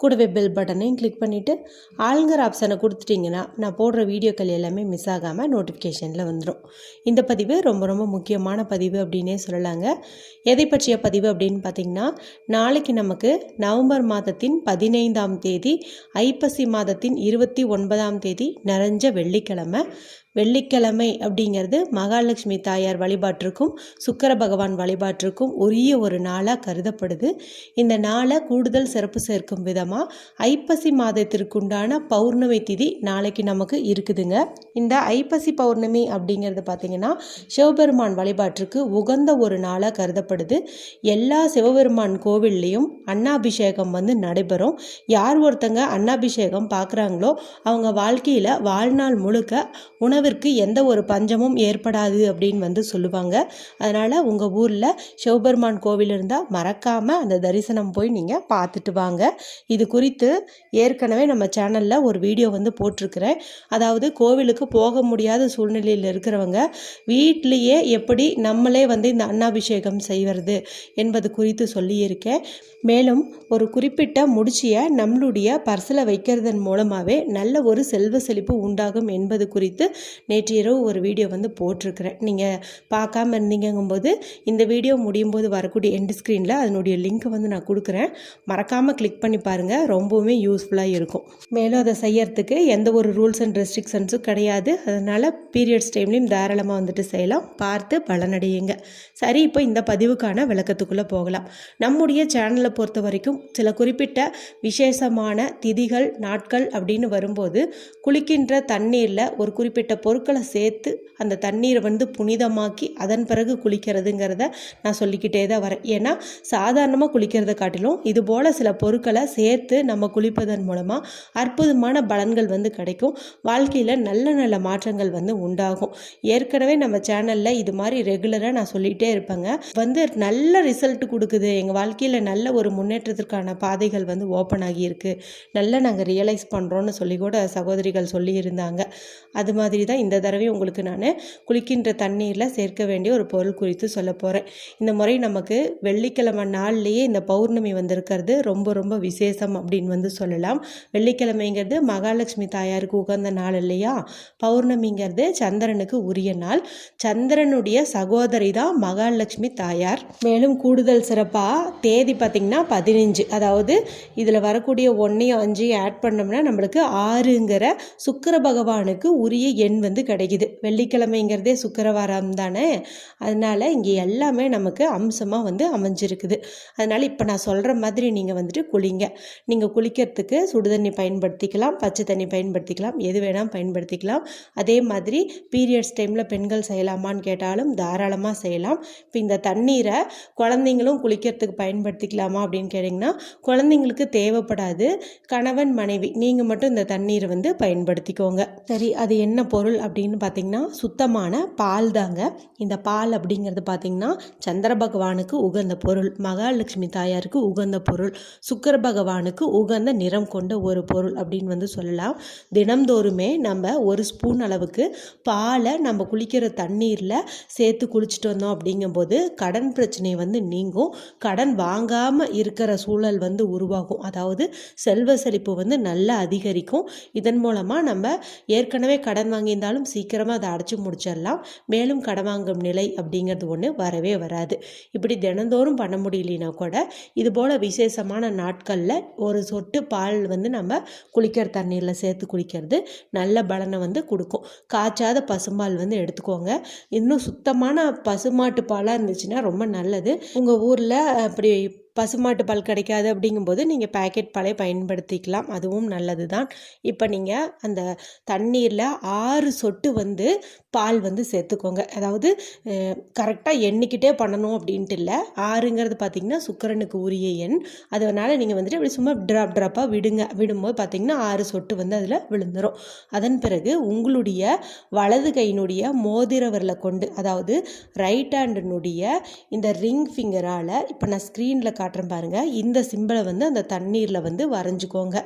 கூடவே பெல் பட்டனையும் கிளிக் பண்ணிவிட்டு ஆளுங்கிற ஆப்ஷனை கொடுத்துட்டிங்கன்னா நான் போடுற வீடியோக்கள் எல்லாமே மிஸ் ஆகாமல் நோட்டிஃபிகேஷனில் வந்துடும் இந்த பதிவு ரொம்ப ரொம்ப முக்கியமான பதிவு அப்படின்னே சொல்லலாங்க. எதை பற்றிய பதிவு அப்படின்னு பார்த்திங்கன்னா நாளைக்கு நமக்கு நவம்பர் மாதத்தின் பதினைந்தாம் தேதி ஐப்பசி மாதத்தின் இருபத்தி ஒன்பதாம் தேதி நிறைஞ்ச வெள்ளிக்கிழமை. வெள்ளிக்கிழமை அப்படிங்கிறது மகாலட்சுமி தாயார் வழிபாட்டிற்கும் சுக்கர பகவான் வழிபாட்டிற்கும் உரிய ஒரு நாளாக கருதப்படுது. இந்த நாளை கூடுதல் சிறப்பு சேர்க்கும் விதமாக ஐப்பசி மாதத்திற்குண்டான பௌர்ணமி திதி நாளைக்கு நமக்கு இருக்குதுங்க. இந்த ஐப்பசி பௌர்ணமி அப்படிங்கிறது பார்த்திங்கன்னா சிவபெருமான் வழிபாட்டிற்கு உகந்த ஒரு நாளாக கருதப்படுது. எல்லா சிவபெருமான் கோவில்லையும் அன்னாபிஷேகம் வந்து நடைபெறும். யார் ஒருத்தங்க அன்னாபிஷேகம் பார்க்குறாங்களோ அவங்க வாழ்க்கையில் வாழ்நாள் முழுக்க உணவிற்கு எந்த ஒரு பஞ்சமும் ஏற்படாது அப்படின்னு வந்து சொல்லுவாங்க. அதனால் உங்கள் ஊரில் சிவபெருமான் கோவில் இருந்தால் மறக்காமல் அந்த தரிசனம் போய் நீங்கள் பார்த்துட்டு வாங்க. இது இது குறித்து ஏற்கனவே நம்ம சேனலில் ஒரு வீடியோ வந்து போட்டிருக்கிறேன். அதாவது கோவிலுக்கு போக முடியாத சூழ்நிலையில் இருக்கிறவங்க வீட்டிலேயே எப்படி நம்மளே வந்து இந்த அன்னாபிஷேகம் செய்வது என்பது குறித்து சொல்லியிருக்கேன். மேலும் ஒரு குறிப்பிட்ட முடிச்சியை நம்மளுடைய பர்சில் வைக்கிறதன் மூலமாகவே நல்ல ஒரு செல்வ செழிப்பு உண்டாகும் என்பது குறித்து நேற்று இரவு ஒரு வீடியோ வந்து போட்டிருக்கிறேன். நீங்கள் பார்க்காம இருந்தீங்கும்போது இந்த வீடியோ முடியும் போது வரக்கூடிய எண்டு ஸ்க்ரீனில் அதனுடைய லிங்க் வந்து நான் கொடுக்குறேன். மறக்காமல் கிளிக் பண்ணி பாருங்கள் ரொம்பவுமே யூஸ்ஃபுல்லாக இருக்கும். மேலும் அதை செய்யறதுக்கு எந்த ஒரு ரூல்ஸ் அண்ட் ரெஸ்ட்ரிக்ஷன்ஸும் கிடையாது. அதனால் பீரியட்ஸ் டைம்லேயும் தாராளமாக வந்துட்டு செய்யலாம். பார்த்து பலனடையுங்க. சரி இப்போ இந்த பதிவுக்கான விளக்கத்துக்குள்ளே போகலாம். நம்முடைய சேனலை பொறுத்த வரைக்கும் சில குறிப்பிட்ட விசேஷமான திதிகள் நாட்கள் அப்படின்னு வரும்போது குளிக்கின்ற தண்ணீரில் ஒரு குறிப்பிட்ட பொருட்களை சேர்த்து அந்த தண்ணீரை வந்து புனிதமாக்கி அதன் பிறகு குளிக்கிறதுங்கிறத நான் சொல்லிக்கிட்டே தான் வரேன். ஏன்னா சாதாரணமாக குளிக்கிறத காட்டிலும் இது போல் சில பொருட்களை சேர்த்து சேர்த்து நம்ம குளிப்பதன் மூலமாக அற்புதமான பலன்கள் வந்து கிடைக்கும். வாழ்க்கையில் நல்ல நல்ல மாற்றங்கள் வந்து உண்டாகும். ஏற்கனவே நம்ம சேனலில் இது மாதிரி ரெகுலராக நான் சொல்லிகிட்டே இருப்பேங்க. வந்து நல்ல ரிசல்ட் கொடுக்குது. எங்கள் வாழ்க்கையில் நல்ல ஒரு முன்னேற்றத்திற்கான பாதைகள் வந்து ஓப்பன் ஆகியிருக்கு நல்லா நாங்கள் ரியலைஸ் பண்ணுறோன்னு சொல்லி கூட சகோதரிகள் சொல்லியிருந்தாங்க. அது மாதிரி தான் இந்த தடவை உங்களுக்கு நான் குளிக்கின்ற தண்ணீரில் சேர்க்க வேண்டிய ஒரு பொருள் குறித்து சொல்ல போகிறேன் இந்த முறை நமக்கு வெள்ளிக்கிழமை நாள்லேயே இந்த பௌர்ணமி வந்திருக்கிறது. ரொம்ப ரொம்ப விசேஷம். அப்படின்னு வந்து சொல்லலாம். வெள்ளிக்கிழமைங்கிறது மகாலட்சுமி தாயாருக்கு உகந்த நாள் இல்லையா? பௌர்ணமிங்கிறது சந்திரனுக்கு உரிய நாள். சந்திரனுடைய சகோதரி தான் மகாலட்சுமி தாயார். மேலும் கூடுதல் சிறப்பாக தேதி பார்த்திங்கன்னா பதினஞ்சு. அதாவது இதில் வரக்கூடிய ஒன்றையும் அஞ்சையும் ஆட் பண்ணோம்னா நம்மளுக்கு ஆறுங்கிற சுக்கர பகவானுக்கு உரிய எண் வந்து கிடைக்குது. வெள்ளிக்கிழமைங்கிறதே சுக்கரவாரம் தானே? அதனால் இங்கே எல்லாமே நமக்கு அம்சமாக வந்து அமைஞ்சிருக்குது. அதனால் இப்போ நான் சொல்கிற மாதிரி நீங்கள் வந்துட்டு குளிங்க. நீங்கள் குளிக்கிறதுக்கு சுடுதண்ணி பயன்படுத்திக்கலாம் பச்சை தண்ணி பயன்படுத்திக்கலாம் எது வேணால் பயன்படுத்திக்கலாம். அதே மாதிரி பீரியட்ஸ் டைமில் பெண்கள் செய்யலாமான்னு கேட்டாலும் தாராளமாக செய்யலாம். இப்போ இந்த தண்ணீரை குழந்தைங்களும் குளிக்கிறதுக்கு பயன்படுத்திக்கலாமா அப்படின்னு கேட்டிங்கன்னா குழந்தைங்களுக்கு தேவைப்படாது. கணவன் மனைவி நீங்கள் மட்டும் இந்த தண்ணீரை வந்து பயன்படுத்திக்கோங்க. சரி அது என்ன பொருள் அப்படின்னு பார்த்தீங்கன்னா சுத்தமான பால் தாங்க. இந்த பால் அப்படிங்கிறது பார்த்தீங்கன்னா சந்திர பகவானுக்கு உகந்த பொருள் மகாலட்சுமி தாயாருக்கு உகந்த பொருள் சுக்கர பகவானுக்கு உகந்த நிறம் கொண்ட ஒரு பொருள் அப்படின்னு வந்து சொல்லலாம். தினம்தோறுமே நம்ம ஒரு ஸ்பூன் அளவுக்கு பாலை நம்ம குளிக்கிற தண்ணீரில் சேர்த்து குளிச்சுட்டு வந்தோம் அப்படிங்கும்போது கடன் பிரச்சனை வந்து நீங்கும். கடன் வாங்காமல் இருக்கிற சூழல் வந்து உருவாகும். அதாவது செல்வ செழிப்பு வந்து நல்லா அதிகரிக்கும். இதன் மூலமாக நம்ம ஏற்கனவே கடன் வாங்கியிருந்தாலும் சீக்கிரமாக அதை அடைச்சி முடிச்சிடலாம். மேலும் கடன் வாங்கும் நிலை அப்படிங்கிறது ஒன்று வரவே வராது. இப்படி தினந்தோறும் பண்ண முடியலனா கூட இதுபோல் விசேஷமான நாட்களில் ஒரு சொட்டு பால் வந்து நம்ம குளிக்கிற தண்ணீரில் சேர்த்து குளிக்கிறது நல்ல பலனை வந்து கொடுக்கும். காய்ச்சாத பசும்பால் வந்து எடுத்துக்கோங்க. இன்னும் சுத்தமான பசுமாட்டு பாலாக இருந்துச்சுன்னா ரொம்ப நல்லது. உங்கள் ஊரில் அப்படி பசுமாட்டு பால் கிடைக்காது அப்படிங்கும்போது நீங்கள் பேக்கெட் பாலை பயன்படுத்திக்கலாம். அதுவும் நல்லது தான் இப்போ நீங்கள் அந்த தண்ணீரில் ஆறு சொட்டு வந்து பால் வந்து சேர்த்துக்கோங்க. அதாவது கரெக்டாக எண்ணிக்கிட்டே பண்ணணும் அப்படின்ட்டு இல்லை. ஆறுங்கிறது பார்த்திங்கன்னா சுக்கரனுக்கு உரிய எண். அதனால் நீங்கள் வந்துட்டு அப்படி சும்மா ட்ராப் ட்ராப்பாக விடுங்க. விடும்போது பார்த்திங்கன்னா ஆறு சொட்டு வந்து அதில் விழுந்துடும் அதன் பிறகு உங்களுடைய வலது கையினுடைய மோதிரவரில் கொண்டு அதாவது ரைட் ஹேண்டினுடைய இந்த ரிங் ஃபிங்கரால் இப்போ நான் ஸ்க்ரீனில் காட்ட காட்டுறேன் பாருங்கள் இந்த சிம்பிளை வந்து அந்த தண்ணீரில் வந்து வரைஞ்சிக்கோங்க.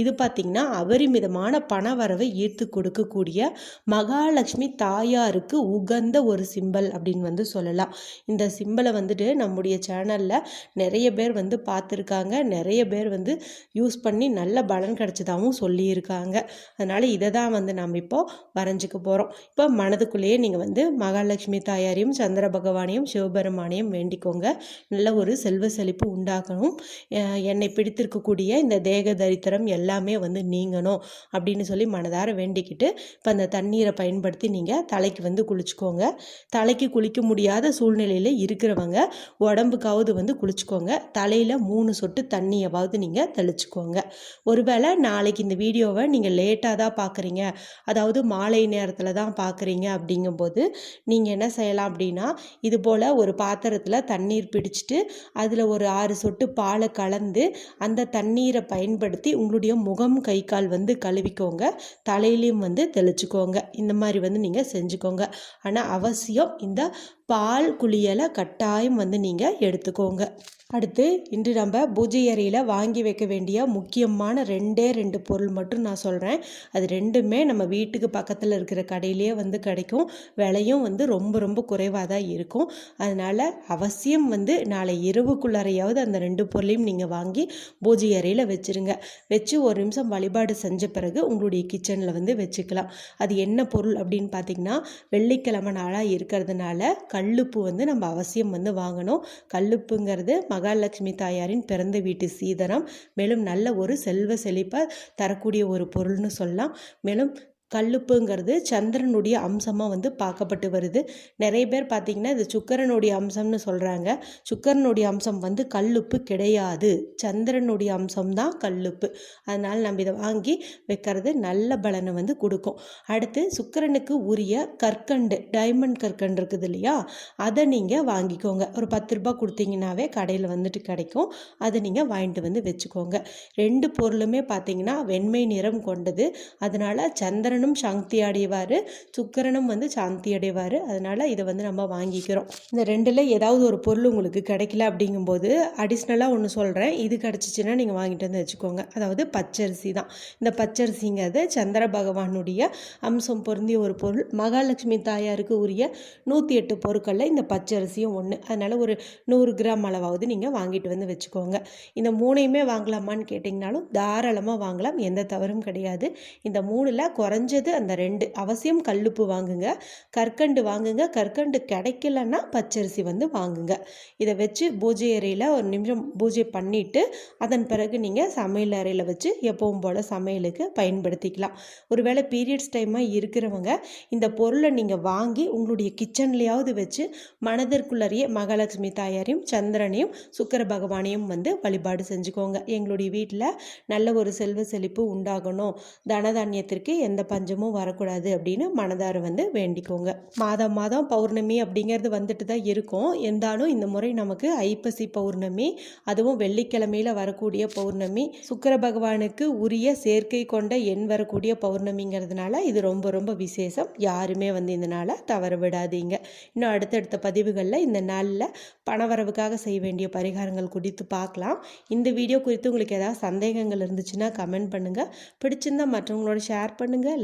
இது பார்த்திங்கன்னா அபரிமிதமான பண வரவை ஈர்த்து கொடுக்கக்கூடிய மகாலட்சுமி தாயாருக்கு உகந்த ஒரு சிம்பல் அப்படின்னு வந்து சொல்லலாம். இந்த சிம்பிளை வந்துட்டு நம்முடைய சேனலில் நிறைய பேர் வந்து பார்த்துருக்காங்க நிறைய பேர் வந்து யூஸ் பண்ணி நல்ல பலன் கிடச்சதாகவும் சொல்லியிருக்காங்க. அதனால் இதை தான் வந்து நம்ம இப்போது வரைஞ்சிக்க போகிறோம் இப்போ மனதுக்குள்ளேயே நீங்கள் வந்து மகாலட்சுமி தாயாரையும் சந்திர பகவானையும் சிவபெருமானையும் வேண்டிக்கோங்க. நல்ல ஒரு செல்வ செழிப்பு உண்டாக்கணும். என்னை பிடித்திருக்கக்கூடிய இந்த தேக தரித்திரம் எல்லாமே வந்து நீங்கணும் அப்படின்னு சொல்லி மனதார வேண்டிக்கிட்டு இப்போ அந்த தண்ணீரை பயன்படுத்தி நீங்கள் தலைக்கு வந்து குளிச்சுக்கோங்க. தலைக்கு குளிக்க முடியாத சூழ்நிலையில் இருக்கிறவங்க உடம்புக்காவது வந்து குளிச்சுக்கோங்க. தலையில் மூணு சொட்டு தண்ணியாவது நீங்கள் தெளிச்சுக்கோங்க. ஒருவேளை நாளைக்கு இந்த வீடியோவை நீங்கள் லேட்டாக தான் பார்க்குறீங்க அதாவது மாலை நேரத்தில் தான் பார்க்குறீங்க அப்படிங்கும்போது நீங்கள் என்ன செய்யலாம் அப்படின்னா இது போல் ஒரு பாத்திரத்தில் தண்ணீர் பிடிச்சிட்டு அதில் ஒரு ஆறு சொட்டு பாலை கலந்து அந்த தண்ணீரை பயன்படுத்தி உங்களுடைய முகம் கை கால் வந்து கழுவிக்கோங்க. தலையிலையும் வந்து தெளிச்சுக்கோங்க. இந்த மாதிரி வந்து நீங்கள் செஞ்சுக்கோங்க. ஆனால் அவசியம் இந்த பால் குளியலை கட்டாயம் வந்து நீங்கள் எடுத்துக்கோங்க. அடுத்து இன்று நம்ம பூஜை அறையில் வாங்கி வைக்க வேண்டிய முக்கியமான ரெண்டே ரெண்டு பொருள் மட்டும் நான் சொல்கிறேன் அது ரெண்டுமே நம்ம வீட்டுக்கு பக்கத்தில் இருக்கிற கடையிலேயே வந்து கிடைக்கும். விலையும் வந்து ரொம்ப ரொம்ப குறைவாக தான் இருக்கும். அதனால் அவசியம் வந்து நாளை இரவுக்குள்ளாரையாவது அந்த ரெண்டு பொருளையும் நீங்கள் வாங்கி பூஜை அறையில் வச்சுருங்க. வச்சு ஒரு நிமிஷம் வழிபாடு செஞ்ச பிறகு உங்களுடைய கிச்சனில் வந்து வச்சுக்கலாம். அது என்ன பொருள் அப்படின்னு பார்த்தீங்கன்னா வெள்ளிக்கிழமை நாளாக இருக்கிறதுனால கல்லுப்பு வந்து நம்ம அவசியம் வந்து வாங்கணும். கல்லுப்புங்கிறது மகாலட்சுமி தாயாரின் பிறந்த வீட்டு சீதனம். மேலும் நல்ல ஒரு செல்வ செழிப்பை தரக்கூடிய ஒரு பொருள்னு சொல்லலாம். மேலும் கல்லுப்புங்கிறது சந்திரனுடைய அம்சமாக வந்து பார்க்கப்பட்டு வருது. நிறைய பேர் பார்த்திங்கன்னா இது சுக்கரனுடைய அம்சம்னு சொல்கிறாங்க சுக்கரனுடைய அம்சம் வந்து கல்லுப்பு கிடையாது. சந்திரனுடைய அம்சம் தான் கல்லுப்பு. அதனால் நம்ம இதை வாங்கி வைக்கிறது நல்ல பலனை வந்து கொடுக்கும். அடுத்து சுக்கரனுக்கு உரிய கற்கண்டு டைமண்ட் கற்கண்டு இருக்குது இல்லையா? அதை நீங்கள் வாங்கிக்கோங்க. ஒரு பத்து ரூபா கொடுத்தீங்கன்னாவே கடையில் வந்துட்டு கிடைக்கும். அதை நீங்கள் வாங்கிட்டு வந்து வச்சுக்கோங்க. ரெண்டு பொருளுமே பார்த்தீங்கன்னா வெண்மை நிறம் கொண்டது. அதனால் சந்திரன் சுக்கரனும் சாந்தி அடைவார். சுக்கரனும் வந்து சாந்தி அடைவார். அதனால் இதை வந்து நம்ம வாங்கிக்கிறோம். இந்த ரெண்டில் ஏதாவது ஒரு பொருள் உங்களுக்கு கிடைக்கல அப்படிங்கும்போது அடிஷ்னலாக ஒன்று சொல்கிறேன் இது கிடச்சிச்சின்னா நீங்கள் வாங்கிட்டு வந்து வச்சுக்கோங்க. அதாவது பச்சரிசி தான். இந்த பச்சரிசிங்கிறது சந்திர பகவானுடைய அம்சம் பொருந்திய ஒரு பொருள். மகாலட்சுமி தாயாருக்கு உரிய நூற்றி எட்டு பொருட்களில் இந்த பச்சரிசியும் ஒன்று அதனால் ஒரு நூறு கிராம் அளவாவது நீங்கள் வாங்கிட்டு வந்து வச்சுக்கோங்க. இந்த மூணையுமே வாங்கலாமான்னு கேட்டிங்கனாலும் தாராளமாக வாங்கலாம். எந்த தவறும் கிடையாது. இந்த மூணில் குறைஞ்ச குறைஞ்சது அந்த ரெண்டு அவசியம் கல்லுப்பு வாங்குங்க. கற்கண்டு வாங்குங்க. கற்கண்டு கிடைக்கலன்னா பச்சரிசி வந்து வாங்குங்க. இதை வச்சு பூஜை அறையில் ஒரு நிமிஷம் பூஜை பண்ணிவிட்டு அதன் பிறகு நீங்கள் சமையல் அறையில் வச்சு எப்பவும் போல் சமையலுக்கு பயன்படுத்திக்கலாம். ஒருவேளை பீரியட்ஸ் டைமாக இருக்கிறவங்க இந்த பொருளை நீங்கள் வாங்கி உங்களுடைய கிச்சன்லேயாவது வச்சு மனதிற்குள்ளறிய மகாலட்சுமி தாயாரையும் சந்திரனையும் சுக்கர பகவானையும் வந்து வழிபாடு செஞ்சுக்கோங்க. எங்களுடைய வீட்டில் நல்ல ஒரு செல்வ செழிப்பு உண்டாகணும். தனதானியத்திற்கு எந்த பஞ்சமும் வரக்கூடாது அப்படின்னு மனதார வந்து வேண்டிக்கோங்க. மாதம் மாதம் பௌர்ணமி அப்படிங்கிறது வந்துட்டு தான் இருக்கும். இருந்தாலும் இந்த முறை நமக்கு ஐப்பசி பௌர்ணமி அதுவும் வெள்ளிக்கிழமையில வரக்கூடிய பௌர்ணமி சுக்கர பகவானுக்கு உரிய சேர்க்கை கொண்ட எண் வரக்கூடிய பௌர்ணமிங்கிறதுனால இது ரொம்ப ரொம்ப விசேஷம். யாருமே வந்து இந்த நாளை தவற விடாதீங்க. இன்னும் அடுத்தடுத்த பதிவுகளில் இந்த நாளில் பணவரவுக்காக செய்ய வேண்டிய பரிகாரங்கள் குறித்து பார்க்கலாம். இந்த வீடியோ குறித்து உங்களுக்கு ஏதாவது சந்தேகங்கள் இருந்துச்சுன்னா கமெண்ட் பண்ணுங்கள் பிடிச்சிருந்தா மற்றவங்களோட ஷேர் பண்ணுங்கள்